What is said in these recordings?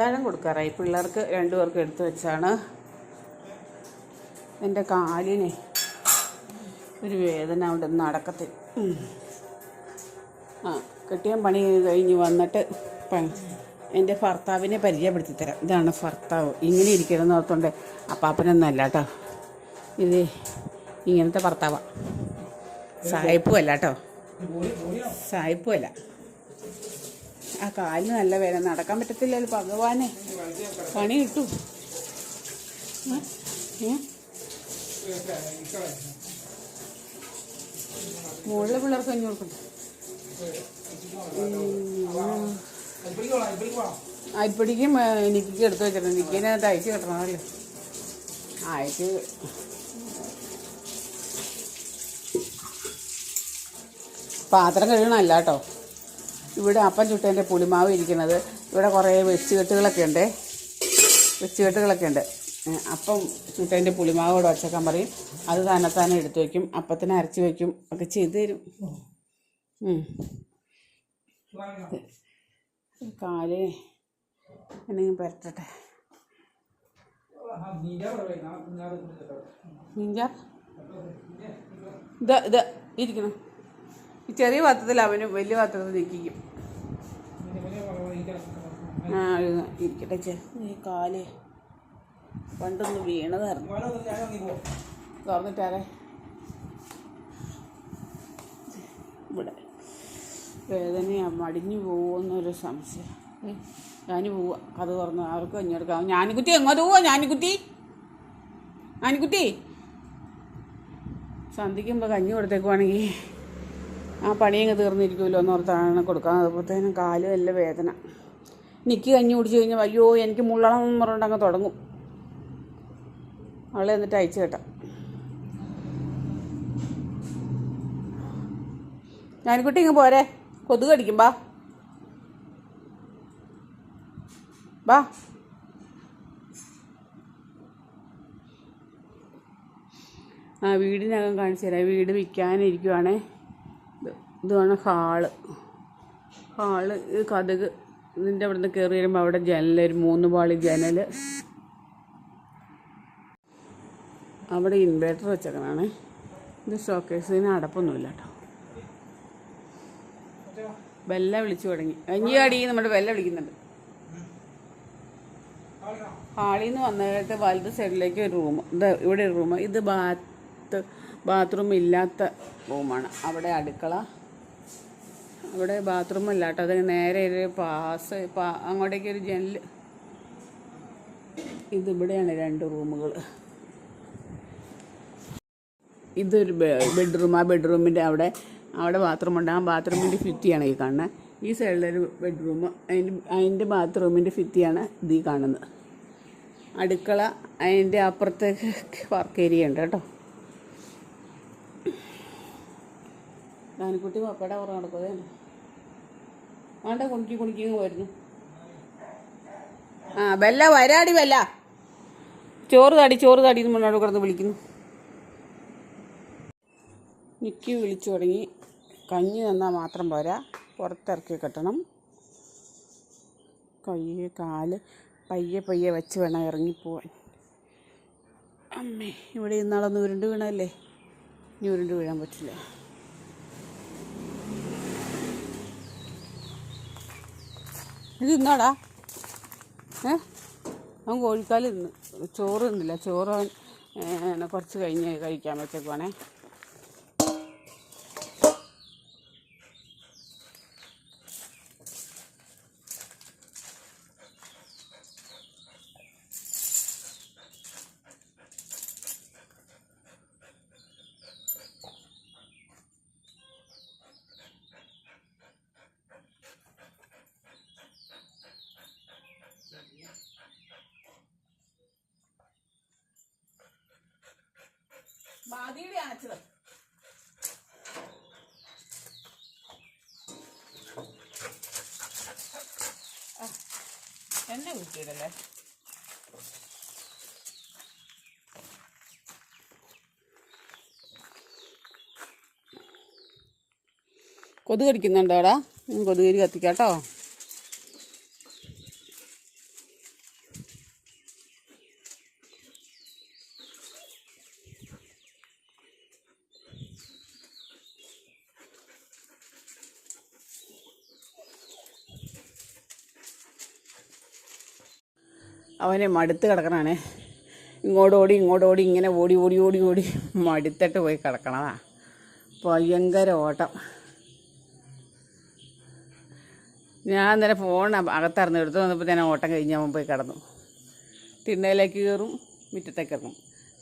അത്താഴം കൊടുക്കാറായി. പിള്ളേർക്ക് രണ്ടുപേർക്ക് എടുത്തു വെച്ചാണ് എന്റെ കാലിനെ ഒരു വേദന അവിടെ നടക്കത്തിൽ. ആ കെട്ടിയാൻ പണി കഴിഞ്ഞ് വന്നിട്ട് പണി എന്റെ ഭർത്താവിനെ പരിചയപ്പെടുത്തി തരാം. ഇതാണ് ഭർത്താവ്. ഇങ്ങനെ ഇരിക്കണമെന്ന് ഓർത്തുകൊണ്ട് അപ്പാപ്പനൊന്നുമല്ല കേട്ടോ ഇത് ഇങ്ങനത്തെ ഭർത്താവാണ് സായിപ്പുമല്ല കേട്ടോ സായിപ്പും അല്ല ആ കാലിന് നല്ല വേദന. നടക്കാൻ പറ്റത്തില്ലല്ലോ ഭഗവാനെ. പണി കിട്ടു? മുകളിലെ പിള്ളേർക്ക് കഞ്ഞി കൊടുക്കണം. അരിപ്പടിക്കും നിക്കിക്ക് എടുത്ത് വെച്ചിട്ടുണ്ട്. നിക്കിനെ തയ്ച്ച് കിട്ടണമല്ലോ അയച്ച്. പാത്രം കഴുകണമല്ല കേട്ടോ. ഇവിടെ അപ്പം ചുട്ടതിന്റെ പുളിമാവ് ഇരിക്കുന്നത്. ഇവിടെ കുറേ വെച്ചുകെട്ടുകളൊക്കെ ഉണ്ട്. വെച്ചുകെട്ടുകളൊക്കെ ഉണ്ട്. അപ്പം ചുട്ടതിന്റെ പുളിമാവ് കൂടെ വച്ചേക്കാൻ പറയും. അത് തന്നെത്താനെ എടുത്തു വയ്ക്കും അപ്പത്തിന് അരച്ച് വയ്ക്കും ഒക്കെ ചെയ്ത് തരും. കാൽ എന്തെങ്കിലും പരട്ടട്ടെ മീൻചാർ ഇത് ഇത് ഇരിക്കണം. ഈ ചെറിയ പാത്രത്തിൽ അവനും വലിയ പാത്രത്തിൽ നിൽക്കും ആ ഇരിക്കട്ടെ ചേ ഈ കാൽ പണ്ടൊന്ന് വീണതായിരുന്നു. തുറന്നിട്ടാരേ? ഇവിടെ. വേദനയാ മടിഞ്ഞു പോകുമെന്നൊരു സംശയം. ഞാൻ പോവാ. കഥ തുറന്നു അവർക്ക് കഞ്ഞെടുക്കാം ഞാനിക്കുട്ടി എങ്ങോട്ട് പോവാ ഞാനിക്കുട്ടി? ഞാനിക്കുട്ടി? സന്ധിക്കുമ്പോൾ കഞ്ഞി കൊടുത്തേക്കുവാണെങ്കിൽ ആ പണിയങ്ങ് തീർന്നിരിക്കുമല്ലോ എന്നോർത്താണ് കൊടുക്കാൻ. അതുപോലത്തേനും കാലും എല്ലാം വേദന. നിക്ക് കഞ്ഞി കുടിച്ചു കഴിഞ്ഞാൽ അയ്യോ എനിക്ക് മുള്ളണം എന്ന് പറഞ്ഞിട്ട് അങ്ങ് തുടങ്ങും. അവളെ എന്നിട്ട് അയച്ചു കേട്ടാ. ഞാനിക്കുട്ടി ഇങ്ങ് പോരെ. കൊതുക് അടിക്കും ബാ. ബാ. ആ വീടിനകം കാണിച്ചു തരാം. വീട് വിൽക്കാനിരിക്കുവാണേ. ഇതാണ് ഹാൾ. ഹാൾ കഥക് ഇതിന്റെ അവിടെ നിന്ന് കയറി വരുമ്പോൾ അവിടെ ജനൽ ഒരു മൂന്ന് പാളി ജനൽ അവിടെ ഇൻവേർട്ടർ വെച്ചേക്കണാണ്. ഇത് ഷോക്കേസിന് അടപ്പൊന്നുമില്ല കേട്ടോ ബെല്ല വിളിച്ചു തുടങ്ങി. അഞ്ചു അടി നമ്മുടെ ബെല്ല വിളിക്കുന്നുണ്ട്. ഹാളിൽ നിന്ന് വന്നിട്ട് വലത് സൈഡിലേക്ക് ഒരു റൂം. ഇത് ഇവിടെ ഒരു റൂം. ഇത് ബാത്ത് ബാത്റൂം ഇല്ലാത്ത റൂമാണ്. അവിടെ അടുക്കള. അവിടെ ബാത്റൂം അല്ല കേട്ടോ. അത് നേരെ ഒരു പാസ് അങ്ങോട്ടേക്ക് ഒരു ജനൽ ഇതിവിടെയാണ് രണ്ട് റൂമുകൾ ഇതൊരു ബെഡ്റൂം ആ ബെഡ്റൂമിന്റെ അവിടെ അവിടെ ബാത്റൂം ഉണ്ട്. ആ ബാത്റൂമിന്റെ ഫിറ്റിയാണ് ഈ കാണുന്നത് ഈ സൈഡിലൊരു ബെഡ്റൂം അതിന്റെ അതിന്റെ ബാത്റൂമിന്റെ ഫിറ്റിയാണ് ഇത് ഈ കാണുന്നത് അടുക്കള അതിന്റെ അപ്പുറത്തേക്ക് വർക്ക് ഏരിയ ഉണ്ട് കേട്ടോ. ദാനിക്കുട്ടി പപ്പയുടെ പുറം നടക്കുകയാണ് വേണ്ട കുണിക്കി കുണിക്കി വരുന്നു ആ ബെല്ല വരാടി ബെല്ല. ചോറ് താടി ചോറ് താടി എന്ന് മുന്നോട്ട് കിടന്ന് വിളിക്കുന്നു. നിക്കി വിളിച്ചു തുടങ്ങി. കഞ്ഞി തന്നാൽ മാത്രം പോരാ. പുറത്തിറക്കി കെട്ടണം. കൈ കാൽ പയ്യെ പയ്യെ വെച്ച് വേണം ഇറങ്ങിപ്പോവാൻ. അമ്മേ ഇവിടെ ഇന്നാളൊന്ന് ഉരുണ്ട് വീണല്ലേ ഇനി ഉരുണ്ട് വീഴാൻ പറ്റില്ല. ഇത് ഇന്നോടാ? ഏ? അവൻ കോഴിക്കാൽ ഇന്ന് ചോറ് തിന്നില്ല. ചോറ് കുറച്ച് കഴിഞ്ഞ് കഴിക്കാൻ വെച്ചേക്കുവാണേ. എന്നെ കുറ്റിയിടല്ലേ കൊതുക് കടിക്കുന്നുണ്ടോടാ? കൊതുകരി കത്തിക്കാട്ടോ? അവനെ മടുത്ത് കിടക്കണാണേ. ഇങ്ങോട്ട് ഓടി ഇങ്ങോട്ട് ഓടി ഇങ്ങനെ ഓടി ഓടി ഓടി ഓടി മടുത്തിട്ട് പോയി കിടക്കണതാ. ഭയങ്കര ഓട്ടം. ഞാൻ അന്നേരം ഫോൺ അകത്തറന്ന് എടുത്ത് വന്നപ്പോൾ തന്നെ ഓട്ടം കഴിഞ്ഞ് അവൻ പോയി കിടന്നു. തിണ്ണയിലേക്ക് കയറും മുറ്റത്തേക്ക് ഇറങ്ങും.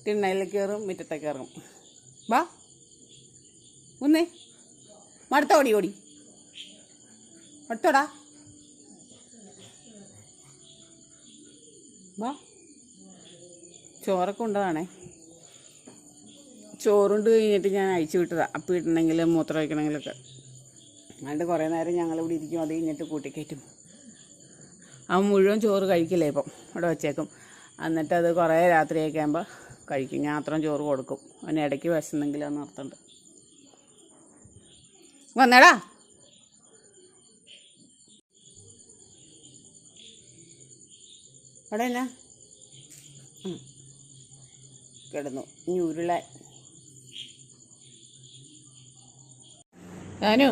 തിണ്ണയിലേക്ക് കയറും മുറ്റത്തേക്ക് ഇറങ്ങും. വാ. ഒന്നേ മടുത്ത ഓടി ഓടി. അടുത്തോടാ ചോറൊക്കെ ഉണ്ടതാണേ ചോറുണ്ട് കഴിഞ്ഞിട്ട് ഞാൻ അയച്ചു വിട്ടതാണ് അപ്പം ഇടണമെങ്കിലും മൂത്രം വയ്ക്കണമെങ്കിലൊക്കെ അതുകൊണ്ട് കുറേ നേരം ഞങ്ങളിവിടെ ഇരിക്കും. അത് കഴിഞ്ഞിട്ട് കൂട്ടിക്കയറ്റും അവൻ മുഴുവൻ ചോറ് കഴിക്കില്ലേ ഇപ്പം? ഇവിടെ വെച്ചേക്കും. എന്നിട്ട് അത് കുറേ രാത്രിയൊക്കെ ആകുമ്പോൾ കഴിക്കും. ഞാൻ അത്രയും ചോറ് കൊടുക്കും. അവന് ഇടയ്ക്ക് വിശന്നെങ്കിലും നിർത്തണ്ട്. വന്നേടാ. അവിടെ എന്നാ. കിടന്നു. ഇനി ഉരുള ജാനു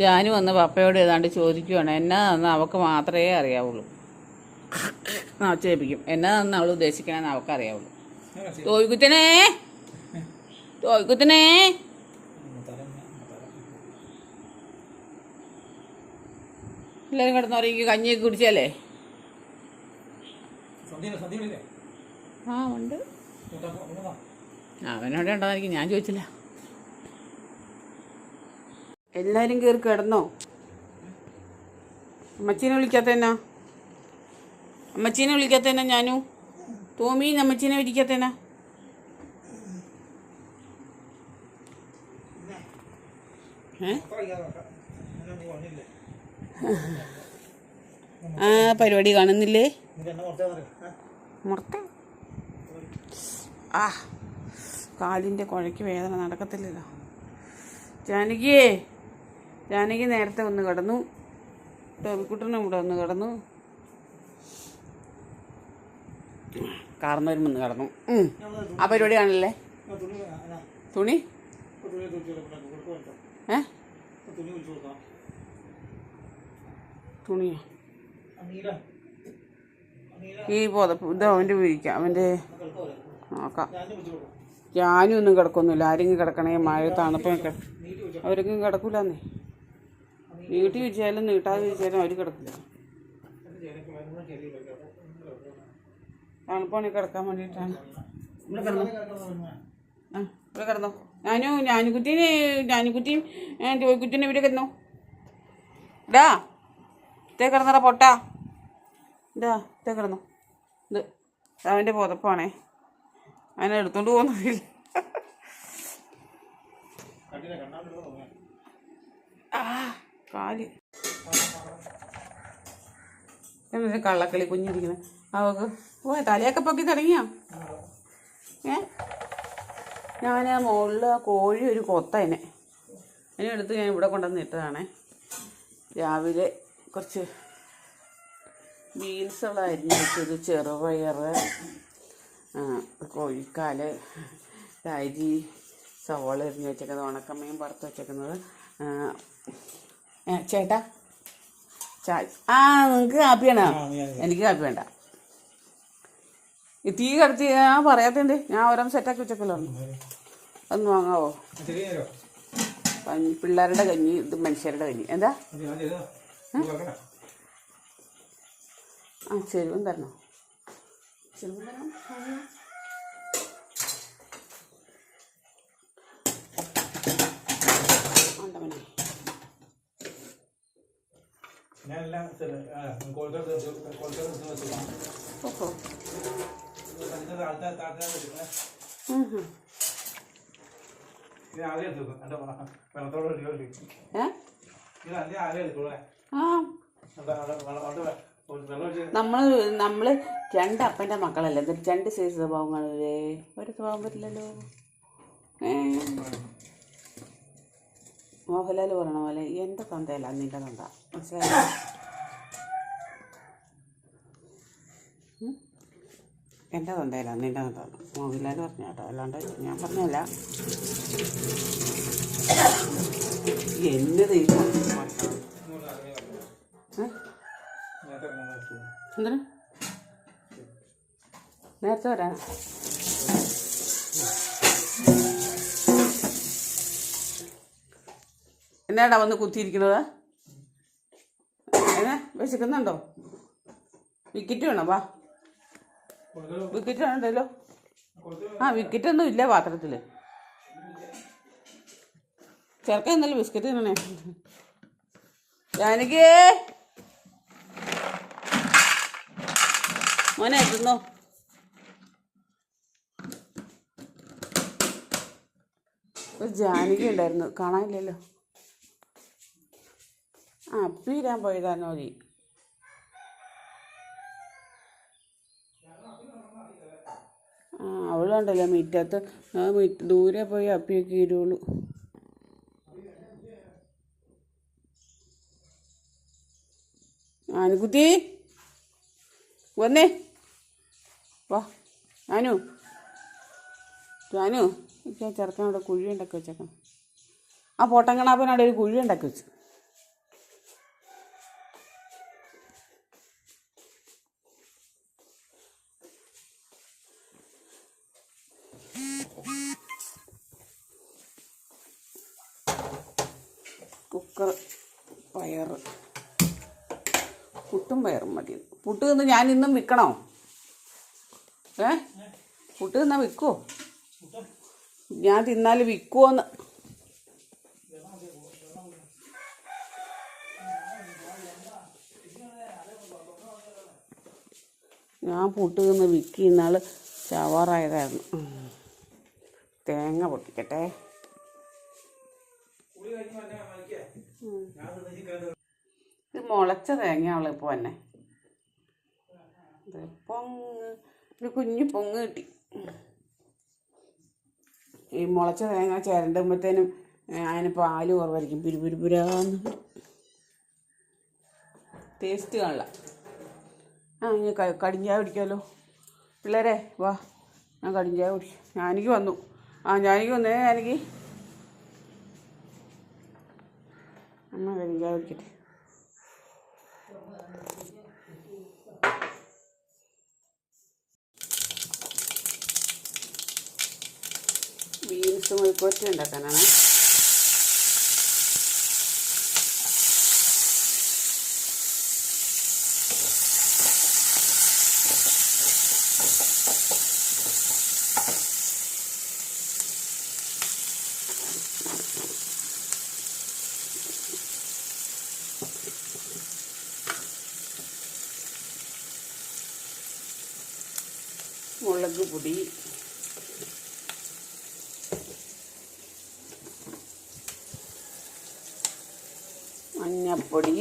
ജാനു വന്ന് പപ്പയോട് ഏതാണ്ട് ചോദിക്കുവാണ്. എന്നാന്ന് അവൾക്ക് മാത്രമേ അറിയാവുള്ളൂ. ആ എന്നാ എന്നാന്ന് അവൾ ഉദ്ദേശിക്കണമെന്ന് അവൾക്ക് അറിയാവുള്ളൂ. തോയിക്കുത്തനേ തോയിക്കുത്തനേ എല്ലാവരും കിടന്നുറങ്ങി കഞ്ഞിയൊക്കെ കുടിച്ചല്ലേ? ആ ഉണ്ട്. അവനോടെ ഉണ്ടായിരിക്കും. ഞാൻ ചോദിച്ചില്ല. എല്ലാവരും കയറി കിടന്നോ? അമ്മച്ചീനെ വിളിക്കാത്തേനാ അമ്മച്ചീനെ വിളിക്കാത്തേനാ ഞാനു? തോമി അമ്മച്ചീനെ വിളിക്കാത്തേനാ ഏ? ആ പരിപാടി കാണുന്നില്ലേ? മുർത്ത ആ കാലിന്റെ കുഴയ്ക്ക് വേദന നടക്കത്തില്ലല്ലോ. ജാനകിയേ ജാനകി നേരത്തെ ഒന്ന് കിടന്നു. ടോമിക്കുട്ടനും ഇവിടെ ഒന്ന് കിടന്നു. കാർന്നവരും ഒന്ന് കിടന്നു. ആ പരിപാടി ആണല്ലേ തുണി? ഏ? തുണിയോ? ഈ പുതപ്പ് ഇത് അവന്റെ വിരിക്കാം അവന്റെ നോക്കാം. ഞാനും ഒന്നും കിടക്കൊന്നുമില്ല. ആരെങ്കിലും കിടക്കണേ മഴ തണുപ്പൊക്കെ. കിടക്കൂല കിടക്കൂലെന്നേ. നീട്ടി വെച്ചാലും നീട്ടാതെ വെച്ചാലും അവർ കിടക്കില്ല. തണുപ്പാണ് കിടക്കാൻ വേണ്ടിയിട്ടാണ്. ഇവിടെ കിടന്നു. ആ ഇവിടെ കിടന്നോ. ഞാനും ഞാനിക്കുട്ടീനെ ഞാനിക്കുട്ടിയും ജോയിക്കുട്ടീനെ ഇവിടെ കിടന്നു. ഇടാ ഇതേ കിടന്നടാ പൊട്ടാ. ഇതാ ഇതേ കിടന്നു. ഇത് അവന്റെ പുതപ്പാണേ. അതിനെ എടുത്തോണ്ട് പോകുന്നില്ല ആ എന്നൊരു കള്ളക്കളി കുഞ്ഞിരിക്കുന്നത് അവക്ക് ഓ തലയൊക്കെ പൊക്കി തുടങ്ങിയോ ഏ? ഞാൻ ആ മുകളിൽ കോഴി ഒരു കൊത്ത അതിനെ. എടുത്ത് ഞാൻ ഇവിടെ കൊണ്ടുവന്ന് ഇട്ടതാണേ. രാവിലെ കുറച്ച് ബീൻസുകളായിരുന്നു വെച്ചത് ചെറുപയർ കോഴിക്കാൽ അരി സവോള എറിഞ്ഞ് വെച്ചേക്കുന്നത് ഉണക്കമ്മയും പുറത്ത് വെച്ചേക്കുന്നത്. ചേട്ടാ ചായ. ആ നിങ്ങൾക്ക് കാപ്പി വേണോ? എനിക്ക് കാപ്പി വേണ്ട. തീ കടത്തി ആ പറയാത്തണ്ട് ഞാൻ ഓരോ സെറ്റാക്കി വെച്ചേക്കല്ലോ. ഒന്ന് വാങ്ങാവോ? കഞ്ഞി പിള്ളേരുടെ കഞ്ഞി ഇത് മനുഷ്യരുടെ കഞ്ഞി. എന്താ? ആ ചെരുവും തരണം? കോഴിക്കോട് കോഴിക്കോട് ഓഹോ. ആ നമ്മൾ നമ്മൾ രണ്ട് അപ്പന്റെ മക്കളല്ലേ? രണ്ട് സൈസ് സ്വഭാവങ്ങളല്ലേ? ഒരു സ്വഭാവം പറ്റില്ലല്ലോ. ഏ. മോഹൻലാൽ പറയണ പോലെ എന്റെ തൊണ്ടയല്ല നിന്റെ തൊണ്ട ഉം? എന്റെ തൊണ്ടയല്ല നിന്റെ തൊണ്ട മോഹൻലാൽ പറഞ്ഞ കേട്ടോ. അല്ലാണ്ട് ഞാൻ പറഞ്ഞല്ല എന്നത് ഈ ഏ? നേരത്തെ വരാൻ എന്നാടാ വന്ന് കുത്തിയിരിക്കുന്നത്? എന്നാ വിശക്കുന്നുണ്ടോ? വിക്കറ്റ് വേണോ വാ. വിക്കറ്റ് വേണ്ടല്ലോ ആ വിക്കറ്റൊന്നും ഇല്ല പാത്രത്തിൽ ചെറുക്കൻ എന്നാലും ബിസ്ക്കറ്റ് തിന്നണേ. ജാനകി മോനെ എത്തുന്നോ ഒരു ജാനകി ഉണ്ടായിരുന്നു. കാണാനില്ലല്ലോ. ആ അപ്പീരാൻ പോയതാണോ മതി ആ അവളുണ്ടല്ലോ മുറ്റത്ത്. ദൂരെ പോയി അപ്പിയൊക്കെ ഇരുള്ളൂ ആനുകുട്ടി വന്നേ. വാ. ഞാനു ഞാനു എനിക്ക് ആ ചെറുക്കനോട് കുഴി ഉണ്ടാക്കി വെച്ചേക്കണം. ആ പൊട്ടങ്കണാപ്പനോട് ഒരു കുഴി ഉണ്ടാക്കി വെച്ചു. കുക്കർ പയർ പുട്ടും പയറും മതി. പുട്ട് നിന്ന് ഞാൻ ഇന്നും വിൽക്കണോ? ഏ? പുട്ട് തിന്നാ വിൽക്കുമോ ഞാൻ തിന്നാൽ വിൽക്കുമോന്ന് ഞാൻ പുട്ട് തിന്ന് വിൽക്കി ഇന്നാൾ ചവാറായതായിരുന്നു തേങ്ങ പൊട്ടിക്കട്ടെ. ഇത് മുളച്ച തേങ്ങയാണല്ലോ ഇപ്പോൾ തന്നെ ഇതിപ്പം ഒരു കുഞ്ഞു പൊങ്ങ് കിട്ടി. ഈ മുളച്ച തേങ്ങ ചിരണ്ടുമ്പോഴത്തേനും അതിന് പാൽ കുറവായിരിക്കും. പുരുപുരുപുരാന്ന് ടേസ്റ്റ് കാണില്ല ആ ഇനി കടിഞ്ചായ കുടിക്കാമല്ലോ പിള്ളേരെ വാ. ഞാൻ കടിഞ്ചായ കുടിക്കും ഞാനിക്ക് വന്നു. ആ ഞാനിക്ക് വന്നേ ഞാനിക്ക് അമ്മ കടിഞ്ചായ കുടിക്കട്ടെ. ബീൻസ് മെഴുക്കുവരട്ടി ഉണ്ടാക്കാനാണ് മുളക് പൊടി മഞ്ഞപ്പൊടി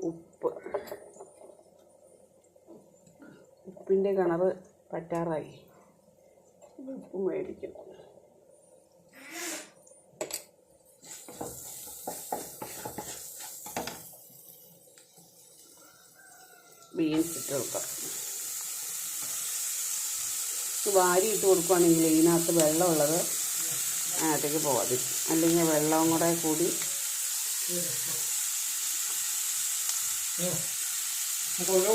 ഉപ്പ്. ഉപ്പിന്റെ കിണറ് പറ്റാറായി. ഉപ്പ് മേടിക്കും ബീൻസ് ഇട്ട് കൊടുക്കാം ഇത് വാരി ഇട്ട് കൊടുക്കുകയാണെങ്കിൽ ഇതിനകത്ത് വെള്ളമുള്ളത് അതിനകത്തേക്ക് പോകാതിരിക്കും അല്ലെങ്കിൽ വെള്ളവും കൂടെ കൂടി. കൊള്ളു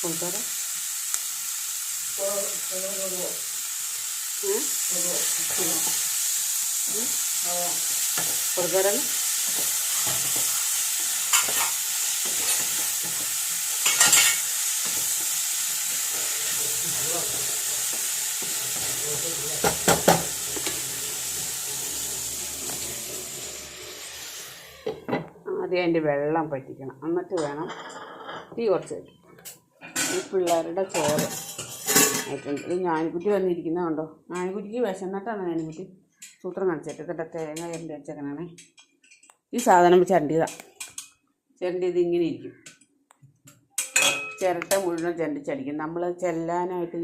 കൊടുക്കണം ആദ്യം അതിന്റെ വെള്ളം പറ്റിക്കണം. എന്നിട്ട് വേണം തീ കുറച്ച് വയ്ക്കും ഈ പിള്ളേരുടെ ചോറ് ആയിട്ടുണ്ട്. ഇത് ഞാനിക്കുട്ടി വന്നിരിക്കുന്നതുണ്ടോ ഞാനിക്കുട്ടിക്ക് വിശന്നിട്ടാണ് ഞാനിക്കുട്ടി സൂത്രം കാണിച്ചിട്ട് ഇതിന്റെ തേങ്ങ ചരണ്ടി വെച്ചേക്കണേ? ഈ സാധനം ചരണ്ടിയതാണ് ചരണ്ടിയത്. ഇങ്ങനെ ഇരിക്കും. ചിരട്ട മുഴുവൻ ചരണ്ടിച്ചടിക്കും. നമ്മൾ ചെല്ലാനായിട്ട്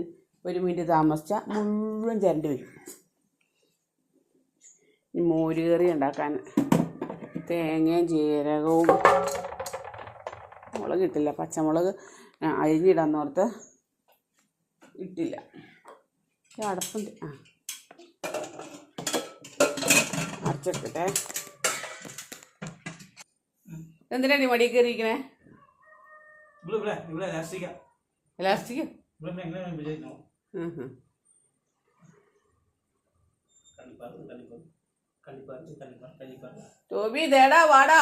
ഒരു മിനിറ്റ് താമസിച്ചാൽ മുഴുവൻ ചരണ്ടി വരും ഈ മോര് കറി ഉണ്ടാക്കാൻ തേങ്ങയും ജീരകവും മുളക് ഇട്ടില്ല. പച്ചമുളക് അരിഞ്ഞിടാൻ അരിഞ്ഞിടാന്നോർത്ത് ഇട്ടില്ല. ഈ അടപ്പുണ്ട് ആ. അടച്ചെടുക്കട്ടെ എന്തിനാണ് നീ മടിയിൽ കയറിയിരിക്കണേ? ഉം. കണ്ടിപ്പാറ് കണ്ടിപ്പാറ് കണ്ടിപ്പാറ് കണ്ടിപ്പാറ് കണ്ടിപ്പാറ് ടോബി ദേടാ വാടാ.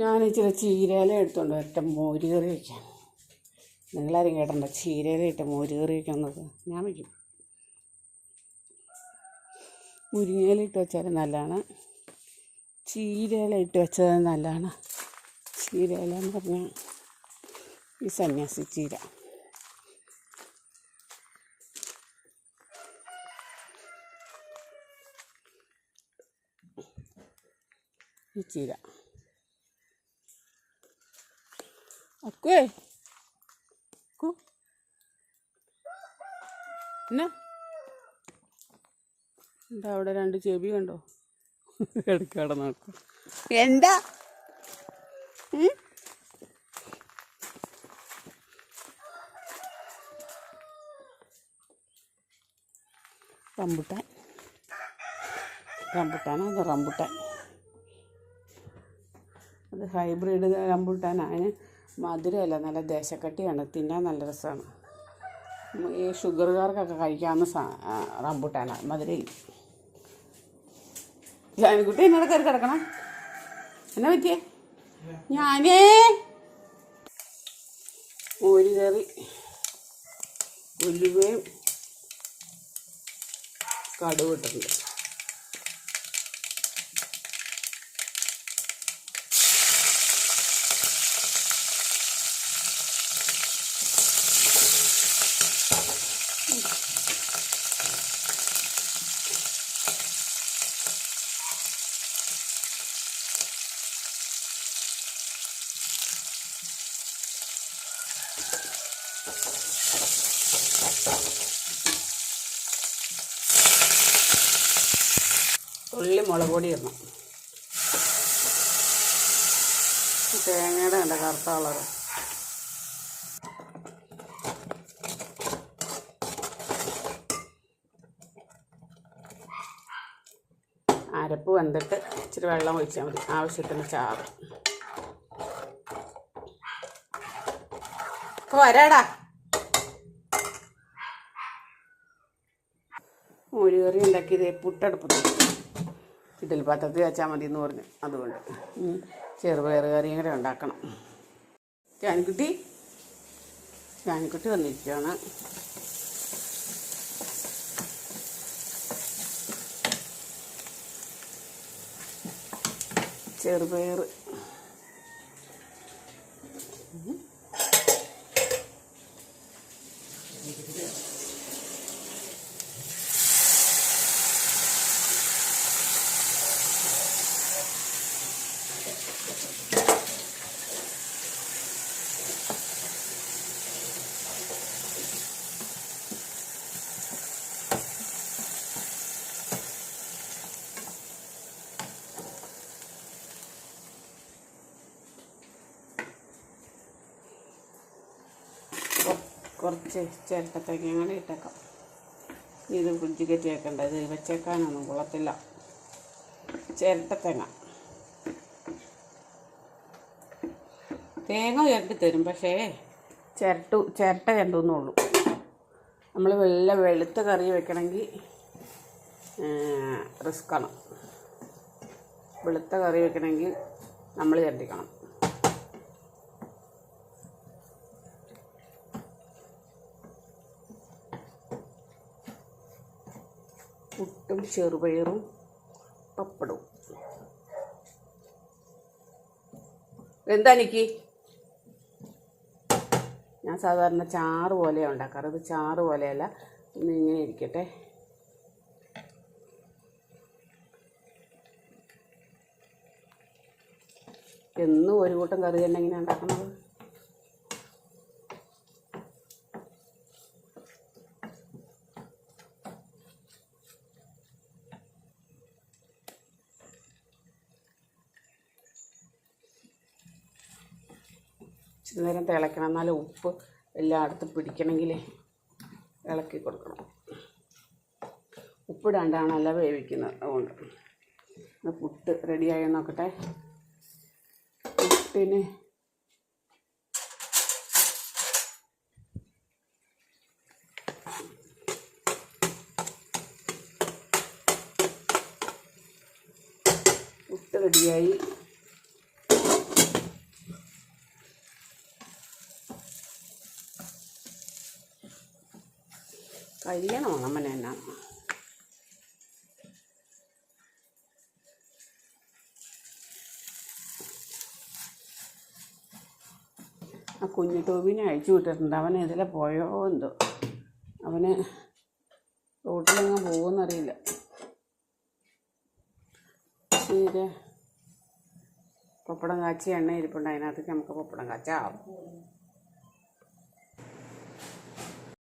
ഞാൻ ഇച്ചിരി ചീരയില എടുത്തോണ്ട് ഒറ്റ മോര് കറി വയ്ക്കാം നിങ്ങളാരും കേട്ടണ്ട ചീരയില ഇട്ട് മോര് കറി വയ്ക്കുന്നത് ഞാൻ വയ്ക്കും മുരിങ്ങയില ഇട്ട് വെച്ചാൽ നല്ലതാണ്. ചീരയില ഇട്ട് വെച്ചത് നല്ലതാണ്. ചീരയില എന്ന് പറഞ്ഞാൽ ഈ സന്യാസി ചീര. ഈ ചീര അക്കുവേ അക്കു എന്നാ? എന്താ അവിടെ രണ്ട് ചെവി കണ്ടോ? എടുക്കാടെ നോക്കും. എന്താ? റംബുട്ടാൻ. റംബുട്ടാനോ അത് റംബുട്ടാൻ? അത് ഹൈബ്രിഡ് റംബൂട്ടാൻ അതിന് മധുരമല്ല നല്ല ദേശക്കട്ടിയാണ്. തിന്നാൻ നല്ല രസമാണ് ഈ ഷുഗറുകാർക്കൊക്കെ കഴിക്കാവുന്ന സാ റംബുട്ടാനാണ് മധുരയും ജാനിക്കുട്ടി എന്നോട് കയറി കിടക്കണം? എന്നാ പറ്റിയേ? ഞാനേ! മോര് കറി ഉലുവയും കടുവ് മുളക് പൊടി ഇടണം. തേങ്ങയുടെ ഉണ്ട് കറുത്ത കളറ്. അരപ്പ് വെന്തിട്ട് ഇച്ചിരി വെള്ളം ഒഴിച്ചാൽ മതി. ആവശ്യത്തിന് ചാറ്. ഇപ്പൊ വരാടാ. മോര് കറി ഉണ്ടാക്കിയത് പുട്ടടുപ്പത്ത് ഇഡലി പാത്രത്തിൽ വെച്ചാൽ മതി എന്ന് പറഞ്ഞു. അതുകൊണ്ട്. ചെറുപയർ കറിയും കൂടെ ഉണ്ടാക്കണം. ജാനിക്കുട്ടി ജാനിക്കുട്ടി വന്നിരിക്കുകയാണ് ചെറുപയർ കൊ- കുറച്ച് ചേർക്കത്തേക്ക് അങ്ങനെ ഇട്ടേക്കാം. ഇത് ഫ്രിഡ്ജ് കയറ്റി വെക്കണ്ട ഇത് വെച്ചേക്കാനൊന്നും കൊള്ളത്തില്ല. ചിരട്ടത്തേങ്ങ തേങ്ങ. ചിരട്ടി തരും പക്ഷേ ചിരട്ടു ചിരട്ട രണ്ടുന്നുള്ളൂ നമ്മൾ വെള്ള വെളുത്ത കറി വെക്കണമെങ്കിൽ റിസ്ക്കാണ് വെളുത്ത കറി വെക്കണമെങ്കിൽ നമ്മൾ ചിരട്ടിക്കണം. പുട്ടും ചെറുപയറും പപ്പടവും. എന്താ എനിക്ക് ഞാൻ സാധാരണ ചാറ് പോലെ ഉണ്ടാക്കാറ്. ഇത് ചാറ് പോലെയല്ല. ഇന്ന് ഇങ്ങനെ ഇരിക്കട്ടെ. എന്നും ഒരു കൂട്ടം കറി തന്നെ എങ്ങനെയാണ് ഉണ്ടാക്കുന്നത് നേരം തിളയ്ക്കണം എന്നാലും ഉപ്പ് എല്ലായിടത്തും പിടിക്കണമെങ്കിൽ ഇളക്കി കൊടുക്കണം. ഉപ്പിടാണ്ടാണല്ല വേവിക്കുന്നത് അതുകൊണ്ട്. പുട്ട് റെഡിയായോ നോക്കട്ടെ. പുട്ടിന് പുട്ട് റെഡിയായി കഴിയണം അമ്മ എന്നാ? ആ കുഞ്ഞു ടോബിനെ അയച്ചു വിട്ടിട്ടുണ്ട്. അവൻ ഇതിലെ പോയോ എന്തോ? അവന് റോട്ടിലെങ്ങാൻ പോകുമെന്നറിയില്ല ശരി പപ്പടം കാച്ചി എണ്ണ ഇരിപ്പുണ്ട്. അതിനകത്തേക്ക് നമുക്ക് പപ്പടം കാച്ചാം.